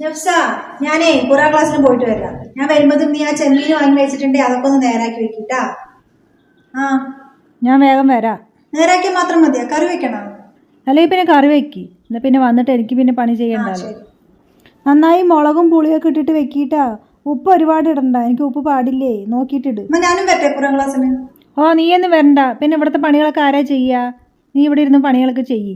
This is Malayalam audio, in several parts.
നഫ്സ ഞാനേ ഖുറാൻ ക്ലാസ്സിന് പോയിട്ട് വരാം. ഞാൻ വരുമ്പോഴും നീ ആ ചെമ്മീൻ വാങ്ങി വെച്ചിട്ടുണ്ടെ അതൊക്കെ ഒന്ന് നേരാക്കി വെക്കിട്ടാ. ആ. ഞാൻ വേഗം വരാം. നേരാക്കിയാൽ മാത്രം മതിയാ? കറി വെക്കണോ? അല്ലെങ്കിൽ പിന്നെ കറി വെക്കി. എന്നാ പിന്നെ വന്നിട്ട് എനിക്ക് പിന്നെ പണി ചെയ്യണ്ടല്ലോ. നന്നായി മുളകും പുളിയൊക്കെ ഇട്ടിട്ട് വെക്കിട്ടാ. ഉപ്പ് ഒരുപാട് ഇടണ്ട. എനിക്ക് ഉപ്പ് പാടില്ലേ? നോക്കിയിട്ടിട്. ഞാനും വരട്ടെ ഖുറാൻ ക്ലാസ്സിന്. ഓ നീയൊന്നും വരണ്ട. പിന്നെ ഇവിടുത്തെ പണികളൊക്കെ ആരാ ചെയ്യാ? നീ ഇവിടെ ഇരുന്ന് പണികളൊക്കെ ചെയ്യ്.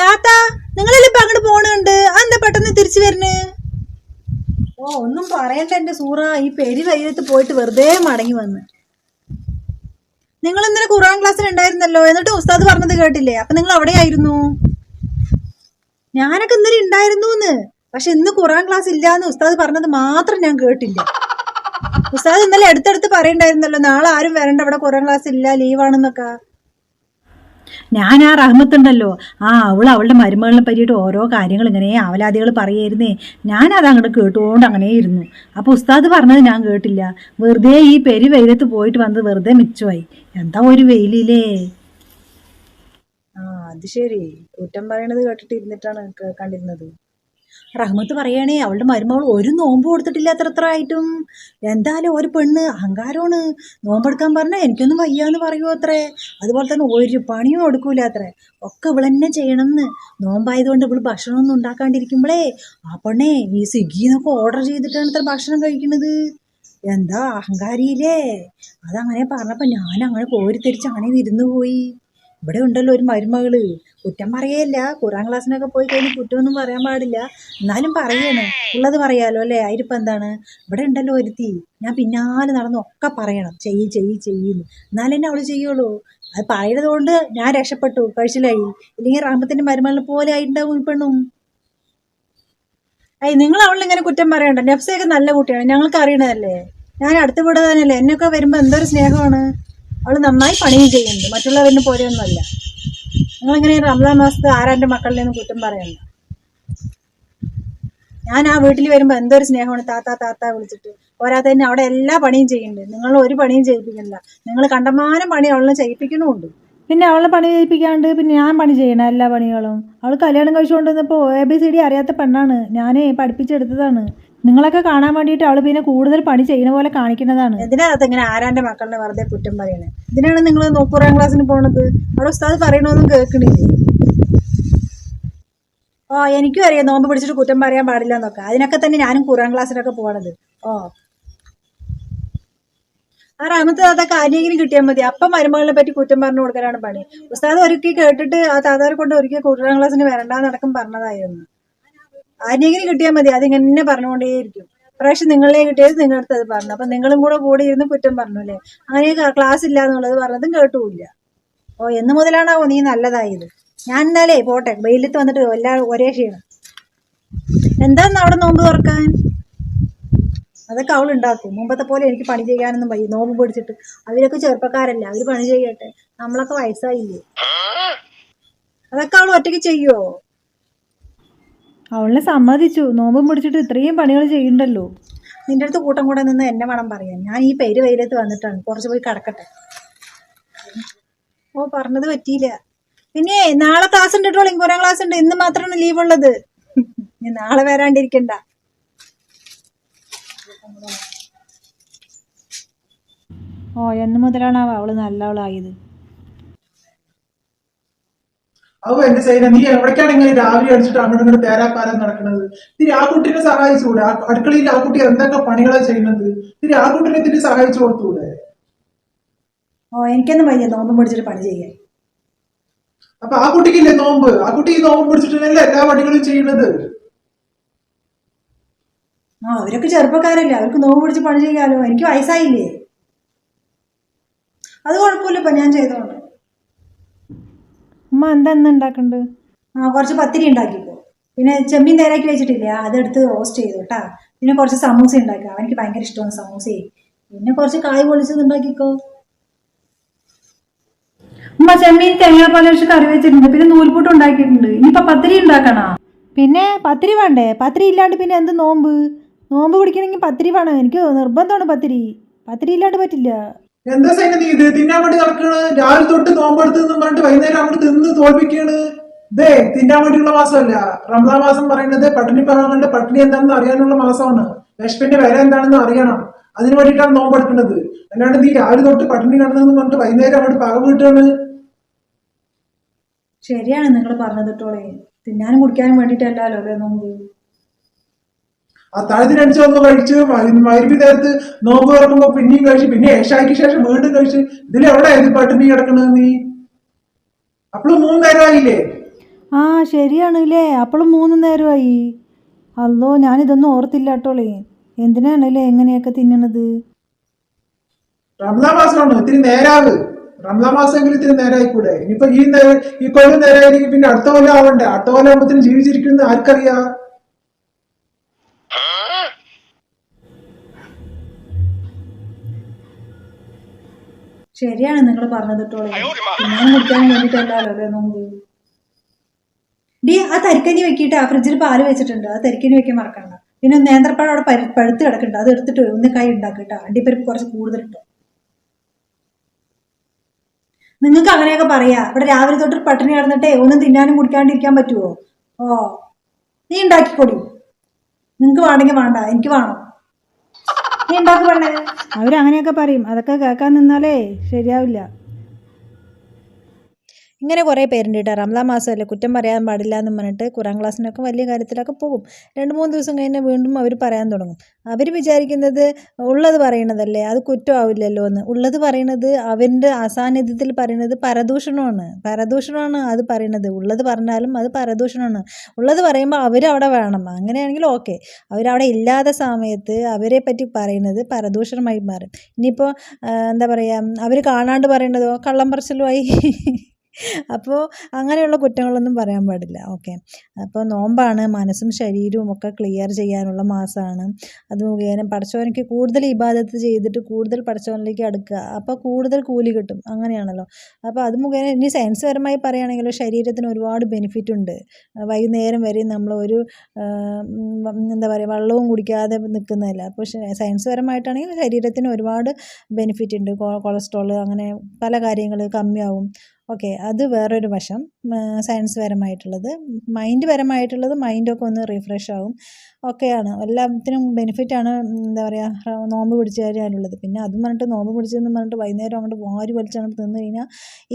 താത്ത നിങ്ങളെല്ലാം ഇപ്പൊ അങ്ങോട്ട് പോണുണ്ട്? അതെന്താ പെട്ടെന്ന് തിരിച്ചു വരണ്? ഓ ഒന്നും പറയണ്ട എന്റെ സൂറ. ഈ പെരി വൈകത്ത് പോയിട്ട് വെറുതെ മടങ്ങി വന്ന്. നിങ്ങൾ ഇന്നലെ ഖുറാൻ ക്ലാസ്സിൽ ഉണ്ടായിരുന്നല്ലോ? എന്നിട്ട് ഉസ്താദ് പറഞ്ഞത് കേട്ടില്ലേ? അപ്പൊ നിങ്ങൾ എവിടെയായിരുന്നു ഞാനൊക്കെ ഇന്നലെ ഉണ്ടായിരുന്നു എന്ന് പക്ഷെ ഇന്ന് ഖുറാൻ ക്ലാസ് ഇല്ലാന്ന് ഉസ്താദ് പറഞ്ഞത് മാത്രം ഞാൻ കേട്ടില്ല. ഉസ്താദ് ഇന്നലെ അടുത്തടുത്ത് പറയണ്ടായിരുന്നല്ലോ നാളെ ആരും വരണ്ട അവിടെ ഖുറാൻ ക്ലാസ് ഇല്ല ലീവാണെന്നൊക്കെ. ഞാൻ ആ റഹ്മത്തുണ്ടല്ലോ. ആ അവൾ അവളുടെ മരുമകളെ പറ്റിയിട്ട് ഓരോ കാര്യങ്ങൾ ഇങ്ങനെ അവലാദികൾ പറയായിരുന്നേ ഞാനത് അങ്ങോട്ട് കേട്ടുകൊണ്ട് അങ്ങനെ ഇരുന്നു. അപ്പോൾ ഉസ്താദ് പറഞ്ഞത് ഞാൻ കേട്ടില്ല. വെറുതെ ഈ പെരി വെയിലത്ത് പോയിട്ട് വന്നത് വെറുതെ മിച്ചമായി. എന്താ ഒരു വെയിലില്ലേ ആ അത് ശരി. കുറ്റം പറയണത് കേട്ടിട്ട് ഇരുന്നിട്ടാണ് കണ്ടിരുന്നത്. റഹ്മത്ത് പറയണേ അവളുടെ മരുമകൾ ഒരു നോമ്പ് കൊടുത്തിട്ടില്ല അത്ര അത്ര ആയിട്ടും എന്തായാലും ഒരു പെണ്ണ് അഹങ്കാരമാണ്. നോമ്പെടുക്കാൻ പറഞ്ഞാൽ എനിക്കൊന്നും വയ്യാന്ന് പറയുമോ അത്രേ. അതുപോലെ തന്നെ ഒരു പണിയും എടുക്കൂല അത്രേ. ഒക്കെ ഇവളെന്നെ ചെയ്യണമെന്ന് നോമ്പായതുകൊണ്ട് ഇവൾ ഭക്ഷണമൊന്നും ഉണ്ടാക്കാണ്ടിരിക്കുമ്പോഴേ ആ പെണ്ണേ ഈ സ്വിഗ്ഗിന്നൊക്കെ ഓർഡർ ചെയ്തിട്ടാണ് ഇത്ര ഭക്ഷണം കഴിക്കുന്നത് എന്താ അഹങ്കാരിയില്ലേ അതങ്ങനെ പറഞ്ഞപ്പോൾ ഞാൻ അങ്ങനെ കോരിത്തിരിച്ച് അങ്ങനെ ഇരുന്ന് പോയി. ഇവിടെ ഉണ്ടല്ലോ ഒരു മരുമകൾ. കുറ്റം പറയല്ല ഖുറാൻ ക്ലാസ്സിനൊക്കെ പോയി കഴിഞ്ഞാൽ കുറ്റമൊന്നും പറയാൻ പാടില്ല. എന്നാലും പറയണം. ഉള്ളത് പറയാലോ അല്ലേ? അതിരിപ്പം എന്താണ്? ഇവിടെ ഉണ്ടല്ലോ ഒരുത്തി. ഞാൻ പിന്നാലെ നടന്ന് ഒക്കെ പറയണം. ചെയ്യ് ചെയ്യ് എന്നാലും എന്നെ അവൾ ചെയ്യുള്ളൂ. അത് പറയുന്നത് കൊണ്ട് ഞാൻ രക്ഷപ്പെട്ടു. കഴിച്ചിലായി. ഇല്ലെങ്കിൽ റാമത്തിന്റെ മരുമകളെ പോലെ ആയിട്ടുണ്ടാവും ഈ പെണ്ണും. അയ്യ നിങ്ങൾ അവളിങ്ങനെ കുറ്റം പറയണ്ട. നെഫ്സയൊക്കെ നല്ല കുട്ടിയാണ്. ഞങ്ങൾക്ക് അറിയണതല്ലേ? ഞാൻ അടുത്ത വീട് എന്നൊക്കെ വരുമ്പോൾ എന്തൊരു സ്നേഹമാണ്. അവൾ നന്നായി പണിയും ചെയ്യുന്നുണ്ട്. മറ്റുള്ളവരിന് പോലെയൊന്നുമല്ല നിങ്ങളിങ്ങനെ റംസാൻ മാസത്ത് ആരാന്റെ മക്കളിൽ നിന്ന് കുറ്റം പറയണ്ട ഞാൻ ആ വീട്ടിൽ വരുമ്പോൾ എന്തൊരു സ്നേഹമാണ് താത്ത താത്ത വിളിച്ചിട്ട്. പോരാത്തതിന് അവിടെ എല്ലാ പണിയും ചെയ്യുന്നുണ്ട്. നിങ്ങൾ ഒരു പണിയും ചെയ്യിപ്പിക്കുന്നില്ല നിങ്ങൾ കണ്ടമാനം പണി അവളെ ചെയ്യിപ്പിക്കണമുണ്ട് പിന്നെ അവളെ പണി ചെയ്യിപ്പിക്കാണ്ട് പിന്നെ ഞാൻ പണി ചെയ്യണം എല്ലാ പണികളും. അവൾ കല്യാണം കഴിച്ചുകൊണ്ടിരുന്നപ്പോൾ എ ബി സി ഡി അറിയാത്ത പെണ്ണാണ്. ഞാനേ പഠിപ്പിച്ചെടുത്തതാണ്. നിങ്ങളൊക്കെ കാണാൻ വേണ്ടിട്ട് അവൾ പിന്നെ കൂടുതൽ പണി ചെയ്യുന്ന പോലെ കാണിക്കുന്നതാണ്. ഇതിനകത്ത് ഇങ്ങനെ ആരാന്റെ മക്കളുടെ വെറുതെ കുറ്റം പറയണേ? ഇതിനാണ് നിങ്ങൾ നോക്കൂറാം ക്ലാസ്സിന് പോണത്? അവിടെ ഉസ്താദ് പറയണമൊന്നും കേൾക്കണില്ലേ? ഓ എനിക്കും അറിയാം നോമ്പ് പിടിച്ചിട്ട് കുറ്റം പറയാൻ പാടില്ല എന്നൊക്കെ. അതിനൊക്കെ തന്നെ ഞാനും ഖുറാൻ ക്ലാസ്സിലൊക്കെ പോണത്. ഓ. ആ റഹമത്ത് താത്താക്ക് ആരെങ്കിലും കിട്ടിയാൽ മതി. അപ്പം മരുമകളെ പറ്റി കുറ്റം പറഞ്ഞു കൊടുക്കാനാണ് പണി. ഉസ്താദ് ഒരുക്കി കേട്ടിട്ട് ആ താതാരെ കൊണ്ട് ഒരുക്കി ഖുറാൻ ക്ലാസ്സിന് വരണ്ടാന്നടക്കം പറഞ്ഞതായിരുന്നു. ആരെങ്കിലും കിട്ടിയാൽ മതി. അതിങ്ങനെ പറഞ്ഞുകൊണ്ടേയിരിക്കും. പ്രാവശ്യം നിങ്ങളെ കിട്ടിയത് നിങ്ങളുടെ അത് പറഞ്ഞു. അപ്പൊ നിങ്ങളും കൂടെ കൂടി ഇരുന്ന് കുറ്റം പറഞ്ഞു അല്ലേ? അങ്ങനെ ക്ലാസ് ഇല്ല എന്നുള്ളത് പറഞ്ഞതും കേട്ടുമില്ല. ഓ എന്ന് മുതലാണാവോ നീ നല്ലതായത്? ഞാൻ എന്നാലേ പോട്ടെ. വെയിലത്ത് വന്നിട്ട് എല്ലാ ഒരേ ക്ഷീണം. എന്താന്ന് അവിടെ നോമ്പ് തുറക്കാൻ? അതൊക്കെ അവൾ ഉണ്ടാക്കും. മുമ്പത്തെ പോലെ എനിക്ക് പണി ചെയ്യാനൊന്നും വയ്യ. നോമ്പ് പിടിച്ചിട്ട്. അവരൊക്കെ ചെറുപ്പക്കാരല്ലേ. അവർ പണി ചെയ്യട്ടെ. നമ്മളൊക്കെ വയസ്സായില്ലേ? അതൊക്കെ അവൾ ഒറ്റയ്ക്ക് ചെയ്യുവോ? അവളെ സമ്മതിച്ചു. നോമ്പും പിടിച്ചിട്ട് ഇത്രയും പണികൾ ചെയ്യണ്ടല്ലോ. നിന്റെ അടുത്ത് കൂട്ടം കൂടെ നിന്ന് എന്നെ വേണം പറയാൻ. ഞാൻ ഈ പേര് വെയിലത്ത് വന്നിട്ടാണ്. കുറച്ച് പോയി കിടക്കട്ടെ. ഓ പറഞ്ഞത് പറ്റിയില്ല. പിന്നെ നാളെ ക്ലാസ് ഉണ്ട് കേട്ടോ കുറേ ക്ലാസ് ഉണ്ട്. ഇന്ന് മാത്രമാണ് ലീവ് ഉള്ളത്. ഞാൻ നാളെ വരാണ്ടിരിക്കണ്ട. ഓ എന്ന് മുതലാണ് അവൾ നല്ലവളായത്. അവ എന്റെ സൈന നീ എവിടേക്കാണ് ഇങ്ങനെ രാവിലെ അടിച്ചിട്ട് അങ്ങോട്ട് ഇങ്ങോട്ട് തേരാപ്പാരം നടക്കുന്നത് തിരി ആ കുട്ടീനെ സഹായിച്ചുകൂടെ അടുക്കളയിൽ ആ കുട്ടി എന്തൊക്കെ പണികളാണ് ചെയ്യുന്നത്? തിരി ആ കുട്ടീനെ ഇതിന് സഹായിച്ചു കൊടുത്തൂടെ ഓ എനിക്കൊന്നും വയ്യ നോമ്പ് പിടിച്ചിട്ട് പണി ചെയ്യാൻ. അപ്പൊ ആ കുട്ടിക്കില്ലേ നോമ്പ്? ആ കുട്ടി ഈ നോമ്പ് പിടിച്ചിട്ടല്ലേ എല്ലാ പണികളും ചെയ്യുന്നത്? ആ അവരൊക്കെ ചെറുപ്പക്കാരല്ലേ. അവർക്ക് നോമ്പ് പിടിച്ച് പണി ചെയ്യാലോ. എനിക്ക് വയസ്സായില്ലേ? അത് കുഴപ്പമില്ല ഇപ്പൊ ഞാൻ ചെയ്തോണ്ട് ഉമ്മ എന്താ ഇന്ന് ഉണ്ടാക്കണ്ട്? ആ കുറച്ച് പത്തിരി ഉണ്ടാക്കിക്കോ. പിന്നെ ചെമ്മീൻ നേരാക്കി വെച്ചിട്ടില്ല അതെടുത്ത് റോസ്റ്റ് ചെയ്തു കേട്ടാ. പിന്നെ കുറച്ച് സമൂസ ഉണ്ടാക്കുക. അവനിക്ക് ഭയങ്കര ഇഷ്ടമാണ് സമൂസയെ. പിന്നെ കുറച്ച് കായ് പൊളിച്ചത് ഉണ്ടാക്കിക്കോ. ഉമ്മ ചെമ്മീൻ തേങ്ങാപ്പാൽ വെച്ച് കറി വെച്ചിട്ടുണ്ട്. പിന്നെ നൂൽപൂട്ട് ഉണ്ടാക്കിയിട്ടുണ്ട്. ഇനിയിപ്പോ പത്തിരി ഉണ്ടാക്കണോ? പിന്നെ പത്തിരി വേണ്ടേ? പത്തിരി ഇല്ലാണ്ട് പിന്നെ എന്ത് നോമ്പ്? നോമ്പ് പിടിക്കണമെങ്കിൽ പത്തിരി വേണം. എനിക്ക് നിർബന്ധമാണ് പത്തിരി. പത്തിരി ഇല്ലാണ്ട് പറ്റില്ല. എന്താ സൈന നീ ഇത്? തിന്നാൻ വേണ്ടി നടക്കണ്. രാവിലെ തൊട്ട് നോമ്പെടുത്ത് എന്നും പറഞ്ഞിട്ട് വൈകുന്നേരം അങ്ങോട്ട് തിന്ന് തോൽപ്പിക്കാണ്. ഇതേ തിന്നാൻ വേണ്ടിയുള്ള മാസമല്ല. റംസാൻ മാസം പറയുന്നത് പട്ടിണി പറയാനുള്ള പട്ടിണി എന്താണെന്ന് അറിയാനുള്ള മാസമാണ്. വിശപ്പിന്റെ വില എന്താണെന്ന് അറിയണം. അതിന് വേണ്ടിയിട്ടാണ് നോമ്പെടുക്കുന്നത്. അല്ലാണ്ട് നീ രാവിലെ തൊട്ട് പട്ടിണി കിടന്നെന്ന് പറഞ്ഞിട്ട് വൈകുന്നേരം അങ്ങോട്ട് പക കിട്ടുകയാണ്. ശരിയാണ് നിങ്ങൾ പറഞ്ഞത് കേട്ടോളേ. തിന്നാനും കുടിക്കാനും വേണ്ടിയിട്ടല്ലല്ലോ അല്ലേ നോമ്പ്. അത്താഴത്തിനടിച്ച് വന്ന് കഴിച്ച് മരുഭി നേരത്ത് നോമ്പ് തുറക്കുമ്പോ പിന്നെയും കഴിച്ച് പിന്നെ ഏഷായ്ക്ക് ശേഷം വീണ്ടും കഴിച്ച് ഇതിലെവിടെ ഇത് പട്ടിണി കിടക്കണത് നീ? അപ്പോഴും മൂന്ന് നേരമായില്ലേ? ആ ശരിയാണ് അല്ലേ അപ്പോഴും മൂന്ന് നേരമായി. അല്ലോ ഞാനിതൊന്നും ഓർത്തില്ല കേട്ടോളേ. എന്തിനാണല്ലേ എങ്ങനെയൊക്കെ തിന്നണത്? റംസാൻ മാസമാണ്? ഇത്തിരി നേരാവ്. റംസാൻ മാസമെങ്കിലും ഇത്തിരി നേരായിക്കൂടെ? ഇനിയിപ്പോ ഈ നേരം ഈ കൊല്ലം നേരായിരിക്കും പിന്നെ അടുത്ത കൊല്ലം ആവണ്ടേ? അടുത്ത കൊല്ലം ആവുമ്പോഴത്തേക്കും ജീവിച്ചിരിക്കുന്നത് ആർക്കറിയാ? ശരിയാണ് നിങ്ങൾ പറഞ്ഞത് കേട്ടോളേ തിന്നാനും കുടിക്കാനും അല്ലേ ഡി ആ തരിക്കഞ്ഞി വെക്കിയിട്ട് ആ ഫ്രിഡ്ജിൽ പാൽ വെച്ചിട്ടുണ്ട്. ആ തരിക്കഞ്ഞി വെക്കാൻ മറക്കണ്ട. പിന്നെ നേന്ത്രപ്പഴം അവിടെ പഴുത്ത് കിടക്കണ്ട അത് എടുത്തിട്ട് ഒന്ന് കൈ ഉണ്ടാക്കിട്ടോ അണ്ടിപ്പരിപ്പ് കുറച്ച് കൂടുതൽ ഇട്ടോ നിങ്ങൾക്ക് അങ്ങനെയൊക്കെ പറയാ. ഇവിടെ രാവിലെ തൊട്ട് പട്ടിണി കിടന്നിട്ടേ ഒന്നും തിന്നാനും കുടിക്കാണ്ടിരിക്കാൻ പറ്റുമോ ഓ. നീ ഉണ്ടാക്കിക്കൊടി. നിങ്ങൾക്ക് വേണമെങ്കിൽ വേണ്ട. എനിക്ക് വേണം. അവരങ്ങനെയൊക്കെ പറയും. അതൊക്കെ കേൾക്കാൻ നിന്നാലേ ശരിയാവില്ല. ഇങ്ങനെ കുറേ പേരുണ്ട് കേട്ടോ. റംസാൻ മാസമല്ലേ? കുറ്റം പറയാൻ പാടില്ല എന്ന് പറഞ്ഞിട്ട് ഖുറാൻ ക്ലാസ്സിനൊക്കെ വലിയ കാര്യത്തിലൊക്കെ പോകും. രണ്ട് മൂന്ന് ദിവസം കഴിഞ്ഞ് വീണ്ടും അവർ പറയാൻ തുടങ്ങും. അവർ വിചാരിക്കുന്നത് ഉള്ളത് പറയണതല്ലേ? അത് കുറ്റമാവില്ലല്ലോ എന്ന്. ഉള്ളത് പറയണത് അവന്റെ അസാന്നിധ്യത്തിൽ പറയുന്നത് പരദൂഷണമാണ്. പരദൂഷണമാണ് അത് പറയണത്. ഉള്ളത് പറഞ്ഞാലും അത് പരദൂഷണമാണ്. ഉള്ളത് പറയുമ്പോൾ അവരവിടെ വേണം. അങ്ങനെയാണെങ്കിൽ ഓക്കെ. അവരവിടെ ഇല്ലാത്ത സമയത്ത് അവരെ പറ്റി പറയുന്നത് പരദൂഷണമായി മാറും. ഇനിയിപ്പോൾ എന്താ പറയുക അവർ കാണാണ്ട് പറയണതോ കള്ളം പറച്ചിലുമായി അപ്പോൾ അങ്ങനെയുള്ള കുറ്റങ്ങളൊന്നും പറയാൻ പാടില്ല. ഓക്കെ. അപ്പോൾ നോമ്പാണ് മനസ്സും ശരീരവും ഒക്കെ ക്ലിയർ ചെയ്യാനുള്ള മാസമാണ് അത് മുഖേന പഠിച്ചവനക്ക് കൂടുതൽ ഇബാദത്ത് ചെയ്തിട്ട് കൂടുതൽ പഠിച്ചവനിലേക്ക് അടുക്കുക. അപ്പോൾ കൂടുതൽ കൂലി കിട്ടും. അങ്ങനെയാണല്ലോ. അപ്പോൾ അത് മുഖേന ഇനി സയൻസ് പരമായി പറയുകയാണെങ്കിൽ ശരീരത്തിന് ഒരുപാട് ബെനിഫിറ്റ് ഉണ്ട്. വൈകുന്നേരം വരെ നമ്മൾ ഒരു എന്താ പറയുക വെള്ളവും കുടിക്കാതെ നിൽക്കുന്നതല്ല. അപ്പോൾ സയൻസ് പരമായിട്ടാണെങ്കിൽ ശരീരത്തിന് ഒരുപാട് ബെനിഫിറ്റ് ഉണ്ട്. കൊളസ്ട്രോൾ അങ്ങനെ പല കാര്യങ്ങൾ കമ്മിയാവും. ഓക്കെ അത് വേറൊരു വശം. സയൻസ് പരമായിട്ടുള്ളത്. മൈൻഡ് പരമായിട്ടുള്ളത് മൈൻഡൊക്കെ ഒന്ന് റീഫ്രഷ് ആവും. ഒക്കെയാണ്. എല്ലാത്തിനും ബെനിഫിറ്റാണ് എന്താ പറയുക നോമ്പ് പിടിച്ച് കഴിഞ്ഞാലുള്ളത്. പിന്നെ അതും പറഞ്ഞിട്ട് നോമ്പ് പിടിച്ചതെന്ന് പറഞ്ഞിട്ട് വൈകുന്നേരം അങ്ങോട്ട് വാരി വലിച്ചങ്ങോട്ട് തിന്നു കഴിഞ്ഞാൽ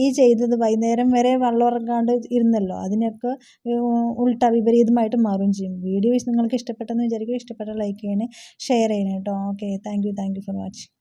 ഈ ചെയ്തത് വൈകുന്നേരം വരെ വെള്ളം ഇറങ്ങാണ്ട് ഇരുന്നല്ലോ. അതിനൊക്കെ ഉൾട്ട വിപരീതമായിട്ട് മാറുകയും ചെയ്യും. വീഡിയോ നിങ്ങൾക്ക് ഇഷ്ടപ്പെട്ടെന്ന് വിചാരിക്കും. ഇഷ്ടപ്പെട്ട ലൈക്ക് ചെയ്യണേ ഷെയർ ചെയ്യണേ കേട്ടോ. Okay thank you thank you for watching